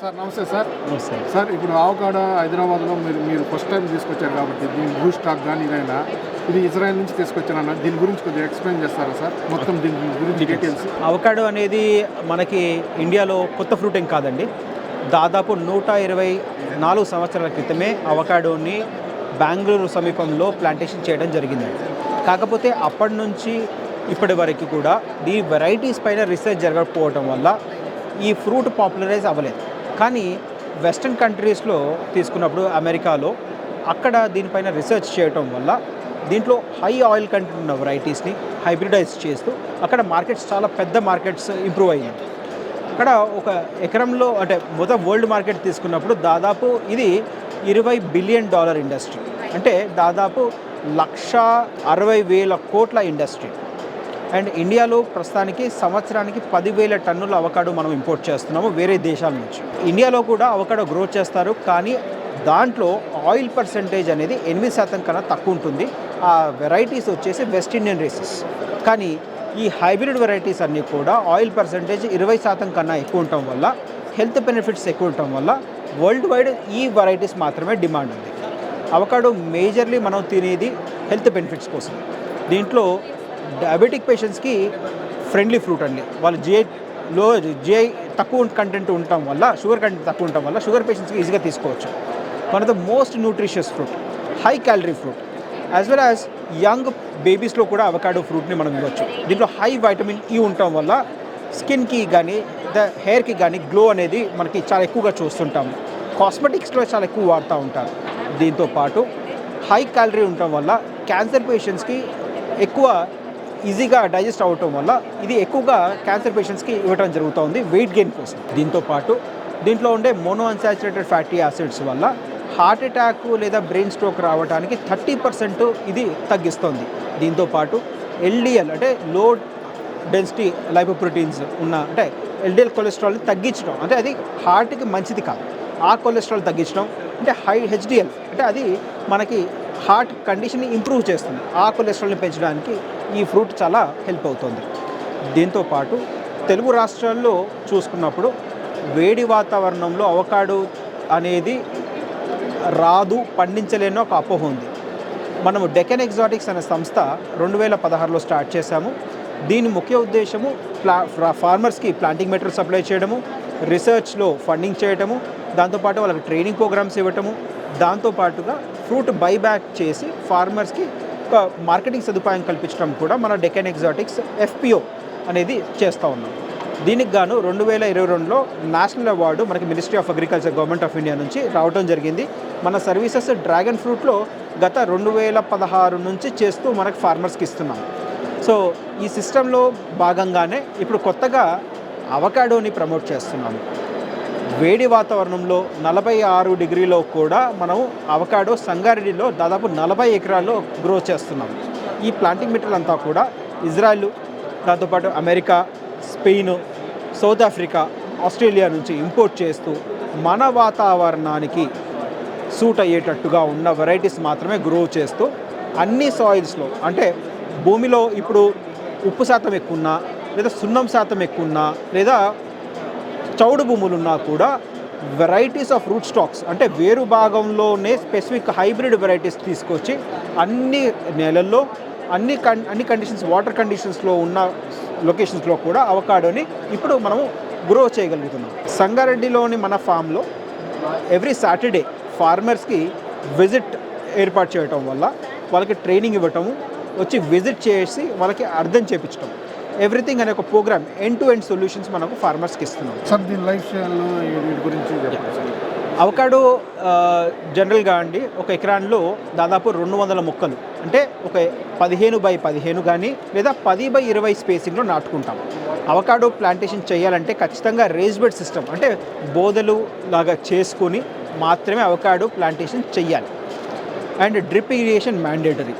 Sir నమస్తే sir. నమస్తే. Sir ఇప్పుడు ఆవకాడో హైదరాబాద్లో మీరు మీరు ఫస్ట్ టైం తీసుకొచ్చారు కాబట్టి దీని బ్లూ స్టాక్ కానీ ఇదైనా ఇది ఇజ్రాయెల్ నుంచి తీసుకొచ్చారన్న దీని గురించి కొద్దిగా ఎక్స్ప్లెయిన్ చేస్తారా సార్? మొత్తం దీని గురించి డీటెయిల్స్ అవకాడో అనేది మనకి ఇండియాలో కొత్త ఫ్రూట్ ఏం కాదండి. దాదాపు నూట ఇరవై నాలుగు సంవత్సరాల క్రితమే అవకాడోని బెంగళూరు సమీపంలో ప్లాంటేషన్ చేయడం జరిగింది. కాకపోతే అప్పటి నుంచి ఇప్పటి వరకు కూడా ఈ వెరైటీస్ పైన రీసెర్చ్ జరగకపోవడం వల్ల ఈ ఫ్రూట్ పాపులరైజ్ అవ్వలేదు. కానీ వెస్ట్రన్ కంట్రీస్లో తీసుకున్నప్పుడు అమెరికాలో అక్కడ దీనిపైన రీసెర్చ్ చేయటం వల్ల దీంట్లో హై ఆయిల్ కంటెంట్ ఉన్న వెరైటీస్ని హైబ్రిడైజ్ చేస్తూ అక్కడ మార్కెట్స్ చాలా పెద్ద మార్కెట్స్ ఇంప్రూవ్ అయ్యాయి. అక్కడ ఒక ఎకరంలో అంటే మొత్తం వరల్డ్ మార్కెట్ తీసుకున్నప్పుడు దాదాపు ఇది ఇరవై బిలియన్ డాలర్ ఇండస్ట్రీ. అంటే దాదాపు లక్ష అరవై వేల కోట్ల ఇండస్ట్రీ. అండ్ ఇండియాలో ప్రస్తుతానికి సంవత్సరానికి పదివేల టన్నుల అవకాడో మనం ఇంపోర్ట్ చేస్తున్నాము వేరే దేశాల నుంచి. ఇండియాలో కూడా అవకాడో గ్రోత్ చేస్తారు కానీ దాంట్లో ఆయిల్ పర్సంటేజ్ అనేది ఎనిమిది శాతం కన్నా తక్కువ ఉంటుంది. ఆ వెరైటీస్ వచ్చేసి వెస్ట్ ఇండియన్ రేసెస్. కానీ ఈ హైబ్రిడ్ వెరైటీస్ అన్నీ కూడా ఆయిల్ పర్సంటేజ్ ఇరవై శాతం కన్నా ఎక్కువ ఉండటం వల్ల హెల్త్ బెనిఫిట్స్ ఎక్కువ ఉండటం వల్ల వరల్డ్ వైడ్ ఈ వెరైటీస్ మాత్రమే డిమాండ్ ఉంది. అవకాడో మేజర్లీ మనం తినేది హెల్త్ బెనిఫిట్స్ కోసం. దీంట్లో డయాబెటిక్ పేషెంట్స్కి ఫ్రెండ్లీ ఫ్రూట్ అండి. వాళ్ళు జిఐ లో జిఐ తక్కువ కంటెంట్ ఉండటం వల్ల షుగర్ కంటెంట్ తక్కువ ఉండటం వల్ల షుగర్ పేషెంట్స్కి ఈజీగా తీసుకోవచ్చు. One of the most nutritious fruit high calorie fruit as well as young బేబీస్లో కూడా అవకాడో ఫ్రూట్ని మనం ఇవ్వచ్చు. దీంట్లో హై వైటమిన్ ఈ ఉండటం వల్ల స్కిన్కి కానీ ద హెయిర్కి కానీ గ్లో అనేది మనకి చాలా ఎక్కువగా చూస్తుంటాము కాస్మెటిక్స్లో చాలా ఎక్కువ వాడుతూ ఉంటారు. దీంతో పాటు హై క్యాలరీ ఉండటం వల్ల క్యాన్సర్ పేషెంట్స్కి ఎక్కువ ఈజీగా డైజెస్ట్ అవ్వటం వల్ల ఇది ఎక్కువగా క్యాన్సర్ పేషెంట్స్కి ఇవ్వడం జరుగుతుంది వెయిట్ గెయిన్ కోసం. దీంతో పాటు దీంట్లో ఉండే మోనో అన్సాచురేటెడ్ ఫ్యాటీ యాసిడ్స్ వల్ల హార్ట్ అటాక్ లేదా బ్రెయిన్ స్ట్రోక్ రావడానికి థర్టీ పర్సెంట్ ఇది తగ్గిస్తుంది. దీంతో పాటు ఎల్డిఎల్ అంటే లో డెన్సిటీ లైపోప్రోటీన్స్ ఉన్న అంటే ఎల్డిఎల్ కొలెస్ట్రాల్ని తగ్గించడం. అంటే అది హార్ట్కి మంచిది కాదు. ఆ కొలెస్ట్రాల్ తగ్గించడం అంటే హై హెచ్డిఎల్ అంటే అది మనకి హార్ట్ కండిషన్ని ఇంప్రూవ్ చేస్తుంది. ఆ కొలెస్ట్రాల్ని పెంచడానికి ఈ ఫ్రూట్ చాలా హెల్ప్ అవుతుంది. దీంతోపాటు తెలుగు రాష్ట్రాల్లో చూసుకున్నప్పుడు వేడి వాతావరణంలో అవకాడో అనేది రాదు పండించలేని ఒక అపోహ ఉంది. మనము డెకెన్ ఎగ్జాటిక్స్ అనే సంస్థ రెండు వేల పదహారులో స్టార్ట్ చేశాము. దీని ముఖ్య ఉద్దేశము ప్లా ఫ్రా- ఫార్మర్స్కి ప్లాంటింగ్ మెటీరియల్ సప్లై చేయడము రీసెర్చ్లో ఫండింగ్ చేయటము దాంతోపాటు వాళ్ళకి ట్రైనింగ్ ప్రోగ్రామ్స్ ఇవ్వటము దాంతోపాటుగా ఫ్రూట్ బైబ్యాక్ చేసి ఫార్మర్స్కి ఒక మార్కెటింగ్ సదుపాయం కల్పించడం కూడా మన డెకెన్ ఎగ్జాటిక్స్ ఎఫ్పిఓ అనేది చేస్తూ ఉన్నాం. దీనికి గాను రెండు వేల ఇరవై రెండులో నేషనల్ అవార్డు మనకి ministry of agriculture government of India నుంచి రావడం జరిగింది. మన సర్వీసెస్ డ్రాగన్ ఫ్రూట్లో గత రెండు వేల పదహారు నుంచి చేస్తూ మనకు ఫార్మర్స్కి ఇస్తున్నాం. సో ఈ సిస్టంలో భాగంగానే ఇప్పుడు కొత్తగా అవకాడోని ప్రమోట్ చేస్తున్నాము వేడి వాతావరణంలో నలభై ఆరు డిగ్రీలో కూడా మనం అవకాడో సంగారెడ్డిలో దాదాపు నలభై ఎకరాల్లో గ్రో చేస్తున్నాం. ఈ ప్లాంటింగ్ మెటీరియల్ అంతా కూడా ఇజ్రాయెల్ దాంతోపాటు America Spain South Africa Australia నుంచి ఇంపోర్ట్ చేస్తూ మన వాతావరణానికి సూట్ అయ్యేటట్టుగా ఉన్న వెరైటీస్ మాత్రమే గ్రో చేస్తూ అన్ని సాయిల్స్లో అంటే భూమిలో ఇప్పుడు ఉప్పు శాతం ఎక్కువన్నా లేదా సున్నం శాతం ఎక్కువన్నా లేదా చౌడు భూములు ఉన్నా కూడా వెరైటీస్ ఆఫ్ రూట్ స్టాక్స్ అంటే వేరు భాగంలోనే స్పెసిఫిక్ హైబ్రిడ్ వెరైటీస్ తీసుకొచ్చి అన్ని నెలల్లో అన్ని కన్ అన్ని కండిషన్స్ వాటర్ కండిషన్స్లో ఉన్న లొకేషన్స్లో కూడా అవకాడోని ఇప్పుడు మనము గ్రో చేయగలుగుతున్నాం. సంగారెడ్డిలోని మన ఫామ్లో ఎవ్రీ సాటర్డే ఫార్మర్స్కి విజిట్ ఏర్పాటు చేయటం వల్ల వాళ్ళకి ట్రైనింగ్ ఇవ్వటము వచ్చి విజిట్ చేసి వాళ్ళకి అర్థం చేపించడం ఎవ్రీథింగ్ అనే ఒక program end to end solutions మనకు ఫార్మర్స్కి ఇస్తున్నాం. సార్ దీని లైఫ్ స్టైల్ గురించి అవకాడో జనరల్గా అండి ఒక ఎకరాన్లో దాదాపు రెండు వందల మొక్కలు. అంటే ఒక పదిహేను బై పదిహేను కానీ లేదా పది బై ఇరవై స్పేసింగ్లో నాటుకుంటాం. అవకాడో ప్లాంటేషన్ చేయాలంటే ఖచ్చితంగా రేజ్ బెడ్ సిస్టమ్ అంటే బోదలు లాగా చేసుకొని మాత్రమే అవకాడో ప్లాంటేషన్ చెయ్యాలి. And drip irrigation mandatory.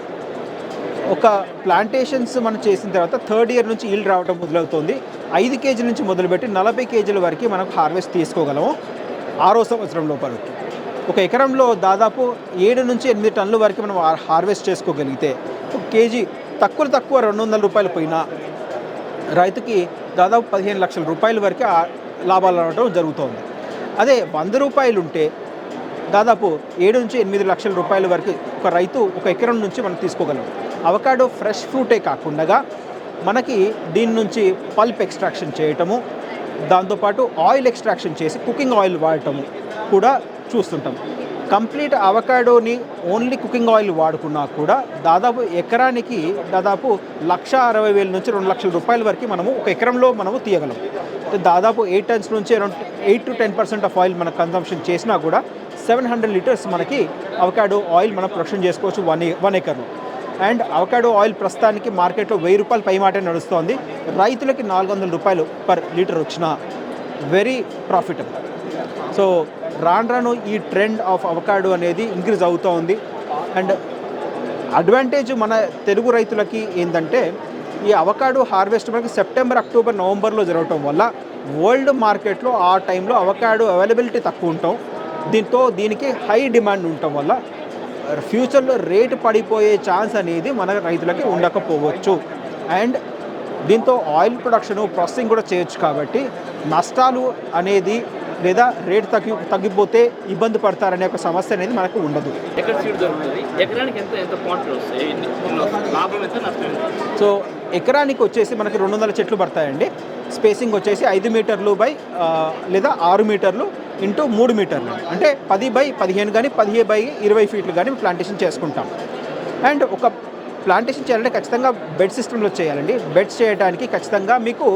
ఒక ప్లాంటేషన్స్ మనం చేసిన తర్వాత థర్డ్ ఇయర్ నుంచి ఈల్డ్ రావడం మొదలవుతుంది. ఐదు కేజీల నుంచి మొదలుపెట్టి నలభై కేజీల వరకు మనం హార్వెస్ట్ తీసుకోగలము. ఆరో సంవత్సరంలో లోపల ఒక ఎకరంలో దాదాపు ఏడు నుంచి ఎనిమిది టన్నుల వరకు మనం హార్వెస్ట్ చేసుకోగలిగితే ఒక కేజీ తక్కువ తక్కువ రెండు వందల రూపాయలు పోయినా రైతుకి దాదాపు పదిహేను లక్షల రూపాయల వరకు లాభాలు రావడం జరుగుతోంది. అదే వంద రూపాయలు ఉంటే దాదాపు ఏడు నుంచి ఎనిమిది లక్షల రూపాయల వరకు ఒక రైతు ఒక ఎకరం నుంచి మనం తీసుకోగలం. అవకాడో ఫ్రెష్ ఫ్రూటే కాకుండా మనకి దీని నుంచి పల్ప్ ఎక్స్ట్రాక్షన్ చేయటము దాంతోపాటు ఆయిల్ ఎక్స్ట్రాక్షన్ చేసి కుకింగ్ ఆయిల్ వాడటము కూడా చూస్తుంటాం. కంప్లీట్ అవకాడోని ఓన్లీ కుకింగ్ ఆయిల్ వాడుకున్నా కూడా దాదాపు ఎకరానికి దాదాపు లక్ష అరవై వేల నుంచి రెండు లక్షల రూపాయల వరకు మనము ఒక ఎకరంలో మనము తీయగలం. దాదాపు ఎయిట్ టన్స్ నుంచి around eight to ten percent of oil మనం కన్సంప్షన్ చేసినా కూడా సెవెన్ హండ్రెడ్ లీటర్స్ మనకి అవకాడో ఆయిల్ మనం ప్రొడక్షన్ చేసుకోవచ్చు వన్ వన్ ఎకర్లో. అండ్ అవకాడో ఆయిల్ ప్రస్తుతానికి మార్కెట్లో వెయ్యి రూపాయలు పై మాట నడుస్తోంది. రైతులకి నాలుగు వందల రూపాయలు పర్ లీటర్ వచ్చిన వెరీ ప్రాఫిటబుల్. సో రాను రాను ఈ ట్రెండ్ ఆఫ్ అవకాడో అనేది ఇంక్రీజ్ అవుతూ ఉంది అండ్ అడ్వాంటేజ్ మన తెలుగు రైతులకి ఏంటంటే ఈ అవకాడో హార్వెస్ట్ మనకి సెప్టెంబర్ అక్టోబర్ నవంబర్లో జరగటం వల్ల వరల్డ్ మార్కెట్లో ఆ టైంలో అవకాడో అవైలబిలిటీ తక్కువ ఉంటాం దీంతో దీనికి హై డిమాండ్ ఉండటం వల్ల ఫ్యూచర్లో రేటు పడిపోయే ఛాన్స్ అనేది మన రైతులకి ఉండకపోవచ్చు. అండ్ దీంతో ఆయిల్ ప్రొడక్షన్ ప్రాసెసింగ్ కూడా చేయొచ్చు కాబట్టి నష్టాలు అనేది లేదా రేటు తగ్గి తగ్గిపోతే ఇబ్బంది పడతారనే ఒక సమస్య అనేది మనకు ఉండదు. సో ఎకరానికి వచ్చేసి మనకి రెండు వందల చెట్లు పడతాయండి. స్పేసింగ్ వచ్చేసి ఐదు మీటర్లు బై లేదా ఆరు మీటర్లు ఇంటూ మూడు మీటర్లు. అంటే పది బై పదిహేను కానీ పదిహేను బై ఇరవై ఫీట్లు కానీ ప్లాంటేషన్ చేసుకుంటాం. అండ్ ఒక ప్లాంటేషన్ చేయాలంటే ఖచ్చితంగా బెడ్ సిస్టంలో చేయాలండి. బెడ్స్ చేయడానికి ఖచ్చితంగా మీకు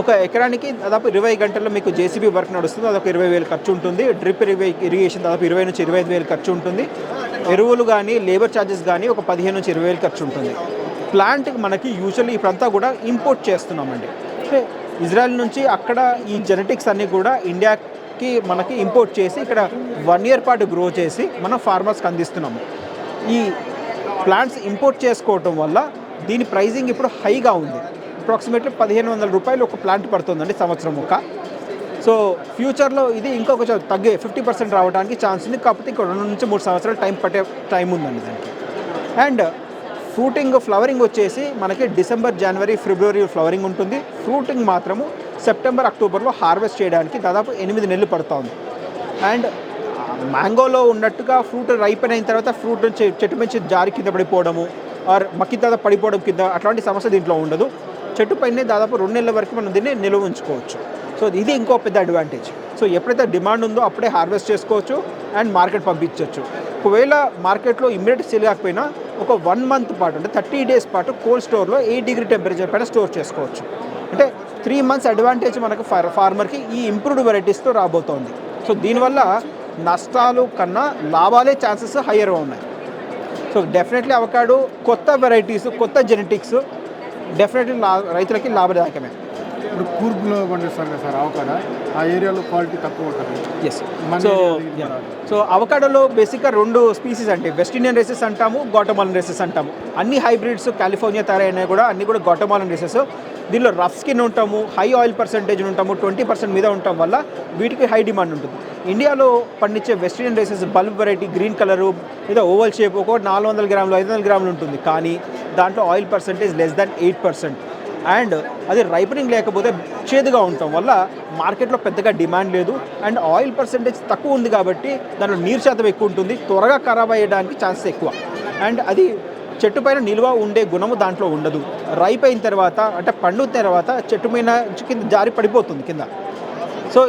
ఒక ఎకరానికి దాదాపు ఇరవై గంటల్లో మీకు జేసీబీ వర్క్ నడుస్తుంది. అదొక ఇరవై వేలు ఖర్చు ఉంటుంది. డ్రిప్ ఇరవై ఇరిగేషన్ దాదాపు ఇరవై నుంచి ఇరవై ఐదు వేలు ఖర్చు ఉంటుంది. ఎరువులు కానీ లేబర్ ఛార్జెస్ కానీ ఒక పదిహేను నుంచి ఇరవై వేలు ఖర్చు ఉంటుంది. ప్లాంట్ మనకి యూజువల్లీ ఇప్పుడంతా కూడా ఇంపోర్ట్ చేస్తున్నామండి. అంటే ఇజ్రాయెల్ నుంచి అక్కడ ఈ జెనెటిక్స్ అన్నీ కూడా ఇండియాకి మనకి ఇంపోర్ట్ చేసి ఇక్కడ వన్ ఇయర్ పాటు గ్రో చేసి మనం ఫార్మర్స్కి అందిస్తున్నాము. ఈ ప్లాంట్స్ ఇంపోర్ట్ చేసుకోవటం వల్ల దీని ప్రైజింగ్ ఇప్పుడు హైగా ఉంది. అప్రాక్సిమేట్లీ పదిహేను వందల రూపాయలు ఒక ప్లాంట్ పడుతుందండి సంవత్సరం ఒక. సో ఫ్యూచర్లో ఇది ఇంకొక తగ్గే ఫిఫ్టీ పర్సెంట్ రావడానికి ఛాన్స్ ఉంది. కాకపోతే ఇంకో రెండు నుంచి మూడు సంవత్సరాలు టైం పట్టే టైం ఉందండి దానికి. అండ్ ఫ్రూటింగ్ ఫ్లవరింగ్ వచ్చేసి మనకి డిసెంబర్ జనవరి ఫిబ్రవరి ఫ్లవరింగ్ ఉంటుంది. ఫ్రూటింగ్ మాత్రము సెప్టెంబర్ అక్టోబర్లో హార్వెస్ట్ చేయడానికి దాదాపు ఎనిమిది నెలలు పడుతుంది. అండ్ మ్యాంగోలో ఉన్నట్టుగా ఫ్రూట్ రైపెన్ అయిన తర్వాత ఫ్రూట్ నుంచి చెట్టు నుంచి జారి కింద పడిపోవడము ఆర్ మక్కి తర్వాత పడిపోవడం కింద అట్లాంటి సమస్య దీంట్లో ఉండదు. చెట్టు పైనే దాదాపు రెండు నెలల వరకు మనం దీన్ని నిల్వ ఉంచుకోవచ్చు. సో ఇది ఇంకో పెద్ద అడ్వాంటేజ్ సో ఎప్పుడైతే డిమాండ్ ఉందో అప్పుడే హార్వెస్ట్ చేసుకోవచ్చు అండ్ మార్కెట్ పంపించవచ్చు ఒకవేళ మార్కెట్లో ఇమ్మీడియట్ సేల్ కాకపోయినా ఒక వన్ మంత్ పాటు అంటే థర్టీ డేస్ పాటు కోల్డ్ స్టోర్లో ఎయిట్ డిగ్రీ టెంపరేచర్ పైన స్టోర్ చేసుకోవచ్చు. అంటే త్రీ మంత్స్ అడ్వాంటేజ్ మనకు ఫార్ ఫార్మర్కి ఈ ఇంప్రూవ్డ్ వెరైటీస్తో రాబోతోంది. సో దీనివల్ల నష్టాలు కన్నా లాభాలే ఛాన్సెస్ హయ్యర్గా ఉన్నాయి. సో డెఫినెట్లీ అవకాడు కొత్త వెరైటీస్ కొత్త జెనెటిక్స్ డెఫినెట్లీ లా రైతులకి లాభదాయకమే. ఇప్పుడు కూర్పులో పండిస్తారు కదా సార్ అవకాడ? ఆ ఏరియాలో క్వాలిటీ తక్కువ ఉంటుంది. Yes so. సో అవకాడోలో బేసిక్గా రెండు స్పీసీస్ అంటే వెస్ట్ ఇండియన్ రేసెస్ అంటాము గోటమాలన్ రేసెస్ అంటాము. అన్ని హైబ్రిడ్స్ కాలిఫోర్నియా తయారైనవి కూడా అన్ని కూడా గోటమాలన్ రేసెస్ దీనిలో రఫ్ స్కిన్ ఉంటాము హై ఆయిల్ పర్సంటేజ్ ఉంటాము ట్వంటీ పర్సెంట్ మీద ఉండటం వల్ల వీటికి హై డిమాండ్ ఉంటుంది. ఇండియాలో పండించే West Indian races bulb variety green colour లేదా ఓవల్ షేప్ ఒక నాలుగు వందల గ్రాములు ఐదు వందల గ్రాములు ఉంటుంది. కానీ దాంట్లో oil percentage less than eight percent and అది రైపనింగ్ లేకపోతే చేదుగా ఉండటం వల్ల మార్కెట్లో పెద్దగా డిమాండ్ లేదు. అండ్ ఆయిల్ పర్సంటేజ్ తక్కువ ఉంది కాబట్టి దాంట్లో నీరు శాతం ఎక్కువ ఉంటుంది. త్వరగా ఖరాబ్ అయ్యడానికి ఛాన్సెస్ ఎక్కువ. అండ్ అది చెట్టు పైన నిల్వ ఉండే గుణము దాంట్లో ఉండదు. రైప్ అయిన తర్వాత అంటే పండుగ తర్వాత చెట్టు మీద కింద జారి పడిపోతుంది కింద. సో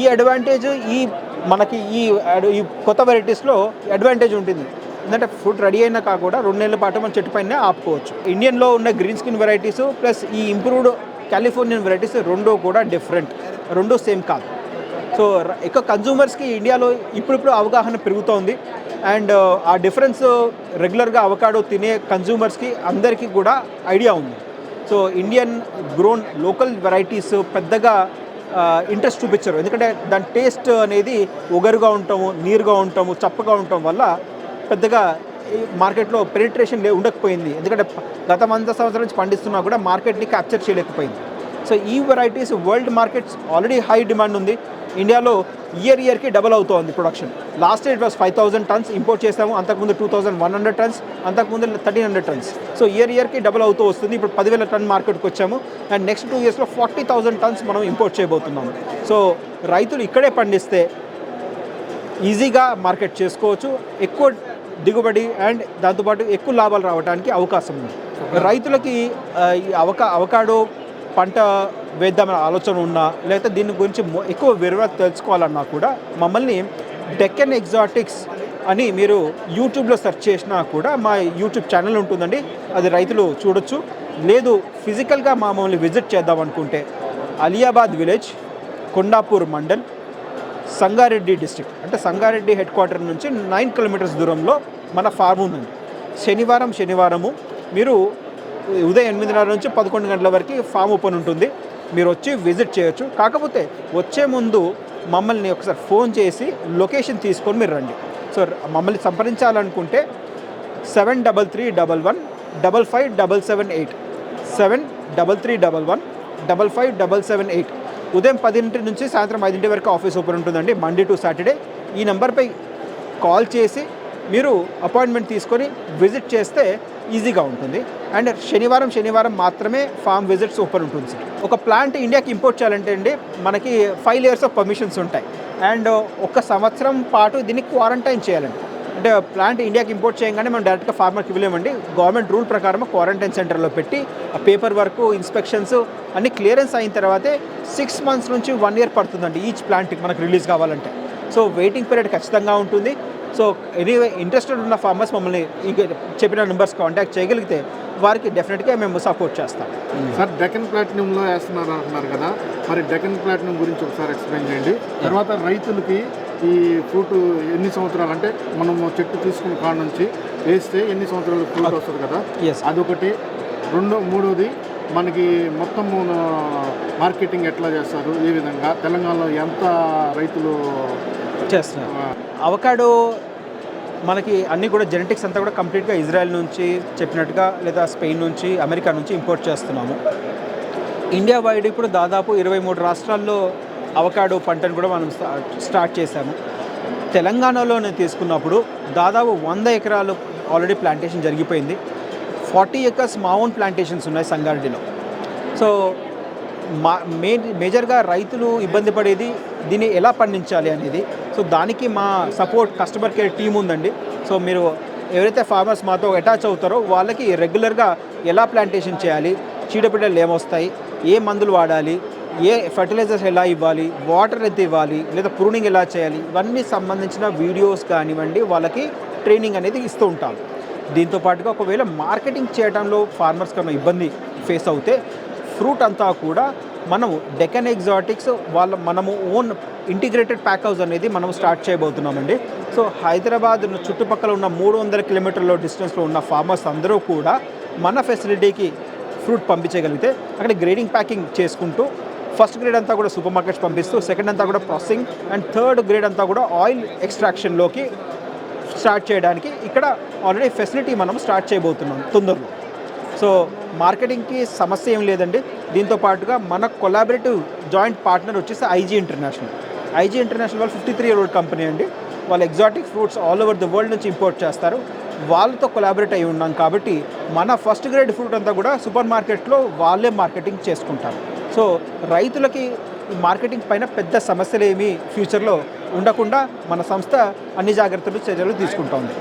ఈ అడ్వాంటేజ్ ఈ మనకి ఈ ఈ కొత్త వెరైటీస్లో అడ్వాంటేజ్ ఉంటుంది. ఎందుకంటే ఫుడ్ రెడీ అయినాక కూడా రెండు నెలల పాటు మనం చెట్టు పైన ఆపుకోవచ్చు. ఇండియన్లో ఉన్న గ్రీన్ స్కిన్ వెరైటీస్ ప్లస్ ఈ ఇంప్రూవ్డ్ కాలిఫోర్నియన్ వెరైటీస్ రెండు కూడా డిఫరెంట్ రెండు సేమ్ కాదు. సో ఎక్కువ కన్జ్యూమర్స్కి ఇండియాలో ఇప్పుడిప్పుడు అవగాహన పెరుగుతోంది. అండ్ uh, ఆ డిఫరెన్స్ రెగ్యులర్గా అవకాడో తినే కన్జ్యూమర్స్కి అందరికీ కూడా ఐడియా ఉంది. So Indian grown local varieties పెద్దగా uh, ఇంట్రెస్ట్ చూపించరు. ఎందుకంటే దాని టేస్ట్ అనేది ఒగరుగా ఉంటాము నీరుగా ఉంటాము చప్పగా ఉండటం వల్ల పెద్దగా మార్కెట్లో పెనిట్రేషన్ లే ఉండకపోయింది. ఎందుకంటే గత వంద సంవత్సరాల నుంచి పండిస్తున్నా కూడా మార్కెట్ని క్యాప్చర్ చేయలేకపోయింది. సో ఈ varieties world markets already high demand ఉంది. ఇండియాలో ఇయర్ ఇయర్కి డబల్ అవుతోంది production last year was five thousand tons import చేసాము అంతకుముందు two thousand one hundred tons అంతకుముందు thirteen hundred tons so year ఇయర్కి డబల్ అవుతూ వస్తుంది. ఇప్పుడు పదివేల టన్ మార్కెట్కి వచ్చాము. అండ్ నెక్స్ట్ టూ ఇయర్స్లో ఫార్టీ థౌసండ్ టన్స్ మనం ఇంపోర్ట్ చేయబోతున్నాము. సో రైతులు ఇక్కడే పండిస్తే ఈజీగా మార్కెట్ చేసుకోవచ్చు. ఎక్కువ దిగుబడి అండ్ దాంతోపాటు ఎక్కువ లాభాలు రావడానికి అవకాశం ఉంది. రైతులకి అవక అవకా అవకాడో పంట వేద్దామనే ఆలోచన ఉన్నా లేకపోతే దీని గురించి ఎక్కువ వివరాలు తెలుసుకోవాలన్నా కూడా మమ్మల్ని డెక్కన్ ఎగ్జాటిక్స్ అని మీరు యూట్యూబ్లో సెర్చ్ చేసినా కూడా మా యూట్యూబ్ ఛానల్ ఉంటుందండి. అది రైతులు చూడొచ్చు. లేదు ఫిజికల్గా మమ్మల్ని విజిట్ చేద్దాం అనుకుంటే అలియాబాద్ విలేజ్ కొండాపూర్ మండల్ సంగారెడ్డి డిస్టిక్ అంటే సంగారెడ్డి హెడ్ క్వార్టర్ నుంచి నైన్ కిలోమీటర్స్ దూరంలో మన ఫార్మ్ ఉంది. శనివారం శనివారము మీరు ఉదయం ఎనిమిదిన్నర నుంచి పదకొండు గంటల వరకు ఫామ్ ఓపెన్ ఉంటుంది. మీరు వచ్చి విజిట్ చేయొచ్చు. కాకపోతే వచ్చే ముందు మమ్మల్ని ఒకసారి ఫోన్ చేసి లొకేషన్ తీసుకొని మీరు రండి. సో మమ్మల్ని సంప్రదించాలనుకుంటే seven double three double one double five double seven eight. Seven double three double one double five double seven eight. ఉదయం పదింటి నుంచి సాయంత్రం ఐదింటి వరకు ఆఫీస్ ఓపెన్ ఉంటుందండి. Monday to Saturday. ఈ నెంబర్పై కాల్ చేసి మీరు అపాయింట్మెంట్ తీసుకొని విజిట్ చేస్తే ఈజీగా ఉంటుంది. అండ్ శనివారం శనివారం మాత్రమే ఫామ్ విజిట్స్ ఓపెన్ ఉంటుంది సార్ ఒక ప్లాంట్ ఇండియాకి ఇంపోర్ట్ చేయాలంటే అండి మనకి ఫైవ్ ఇయర్స్ ఆఫ్ పర్మిషన్స్ ఉంటాయి. అండ్ ఒక సంవత్సరం పాటు దీన్ని క్వారంటైన్ చేయాలండి. అంటే ప్లాంట్ ఇండియాకి ఇంపోర్ట్ చేయగానే మనం డైరెక్ట్గా ఫార్మర్కి ఇవ్వలేమండి. గవర్నమెంట్ రూల్ ప్రకారం క్వారంటైన్ సెంటర్లో పెట్టి ఆ పేపర్ వర్క్ ఇన్స్పెక్షన్స్ అన్ని క్లియరెన్స్ అయిన తర్వాతే సిక్స్ మంత్స్ నుంచి వన్ ఇయర్ పడుతుందండి ఈచ్ ప్లాంట్కి మనకు రిలీజ్ కావాలంటే. సో వెయిటింగ్ పీరియడ్ ఖచ్చితంగా ఉంటుంది. సో ఎనీవే ఇంట్రెస్టెడ్ ఉన్న ఫార్మర్స్ మమ్మల్ని చెప్పిన నెంబర్స్ కాంటాక్ట్ చేయగలిగితే వారికి డెఫినెట్గా మేము సపోర్ట్ చేస్తాం. సార్ డెకన్ ప్లాటినంలో వేస్తున్నారు అంటున్నారు కదా. మరి డెకన్ ప్లాటినం గురించి ఒకసారి ఎక్స్ప్లెయిన్ చేయండి. తర్వాత రైతులకి ఈ ఫ్రూట్ ఎన్ని సంవత్సరాలు అంటే మనము చెట్టు తీసుకున్న కాడ నుంచి వేస్తే ఎన్ని సంవత్సరాలు ఫ్రూట్ వస్తుంది కదా. అదొకటి. రెండో మూడోది మనకి మొత్తం మార్కెటింగ్ ఎట్లా చేస్తారు? ఏ విధంగా? తెలంగాణలో ఎంత రైతులు చేస్తున్నారు అవకాడో మనకి అన్నీ కూడా జెనెటిక్స్ అంతా కూడా కంప్లీట్గా ఇజ్రాయెల్ నుంచి చెప్పినట్టుగా లేదా స్పెయిన్ నుంచి అమెరికా నుంచి ఇంపోర్ట్ చేస్తున్నాము. ఇండియా వైడ్ ఇప్పుడు దాదాపు ఇరవై మూడు రాష్ట్రాల్లో అవకాడో పంటను కూడా మనం స్టార్ట్ చేశాము. తెలంగాణలో నేను తీసుకున్నప్పుడు దాదాపు వంద ఎకరాలు ఆల్రెడీ ప్లాంటేషన్ జరిగిపోయింది. ఫార్టీ ఎకర్స్ మా ఓన్ ప్లాంటేషన్స్ ఉన్నాయి సంగారెడ్డిలో. సో మా మే మేజర్గా రైతులు ఇబ్బంది పడేది దీన్ని ఎలా పండించాలి అనేది. సో దానికి మా సపోర్ట్ కస్టమర్ కేర్ టీం ఉందండి. సో మీరు ఎవరైతే ఫార్మర్స్ మాతో అటాచ్ అవుతారో వాళ్ళకి రెగ్యులర్గా ఎలా ప్లాంటేషన్ చేయాలి చీడపీడలు ఏమొస్తాయి ఏ మందులు వాడాలి ఏ ఫర్టిలైజర్స్ ఎలా ఇవ్వాలి వాటర్ ఎంత ఇవ్వాలి లేదా ప్రూనింగ్ ఎలా చేయాలి ఇవన్నీ సంబంధించిన వీడియోస్ కానివ్వండి వాళ్ళకి ట్రైనింగ్ అనేది ఇస్తూ ఉంటాం. దీంతో పాటుగా ఒకవేళ మార్కెటింగ్ చేయడంలో ఫార్మర్స్ కన్నా ఇబ్బంది ఫేస్ అవుతే ఫ్రూట్ అంతా కూడా మనము డెకన్ ఎగ్జాటిక్స్ వాళ్ళ మనము ఓన్ ఇంటిగ్రేటెడ్ ప్యాక్ హౌస్ అనేది మనం స్టార్ట్ చేయబోతున్నామండి. సో హైదరాబాద్ చుట్టుపక్కల ఉన్న మూడు వందల కిలోమీటర్ల డిస్టెన్స్లో ఉన్న ఫార్మర్స్ అందరూ కూడా మన ఫెసిలిటీకి ఫ్రూట్ పంపించగలిగితే అక్కడ గ్రేడింగ్ ప్యాకింగ్ చేసుకుంటూ ఫస్ట్ గ్రేడ్ అంతా కూడా సూపర్ మార్కెట్స్ పంపిస్తూ సెకండ్ అంతా కూడా ప్రాసెసింగ్ అండ్ థర్డ్ గ్రేడ్ అంతా కూడా ఆయిల్ ఎక్స్ట్రాక్షన్లోకి స్టార్ట్ చేయడానికి ఇక్కడ ఆల్రెడీ ఫెసిలిటీ మనం స్టార్ట్ చేయబోతున్నాం తొందరలో. సో మార్కెటింగ్కి సమస్య ఏం లేదండి. దీంతో పాటుగా మన కొలాబరేటివ్ జాయింట్ పార్ట్నర్ వచ్చేసి ఐజీ ఇంటర్నేషనల్. ఐజీ ఇంటర్నేషనల్ వాళ్ళు fifty three year old company అండి. వాళ్ళు exotic fruits all over the world నుంచి ఇంపోర్ట్ చేస్తారు. వాళ్ళతో కొలాబరేట్ అయి ఉన్నాం కాబట్టి మన ఫస్ట్ గ్రేడ్ ఫ్రూట్ అంతా కూడా సూపర్ మార్కెట్లో వాళ్ళే మార్కెటింగ్ చేసుకుంటారు. సో రైతులకి మార్కెటింగ్ పైన పెద్ద సమస్యలు ఏమీ ఫ్యూచర్లో ఉండకుండా మన సంస్థ అన్ని జాగ్రత్తలు చర్యలు తీసుకుంటా ఉంది.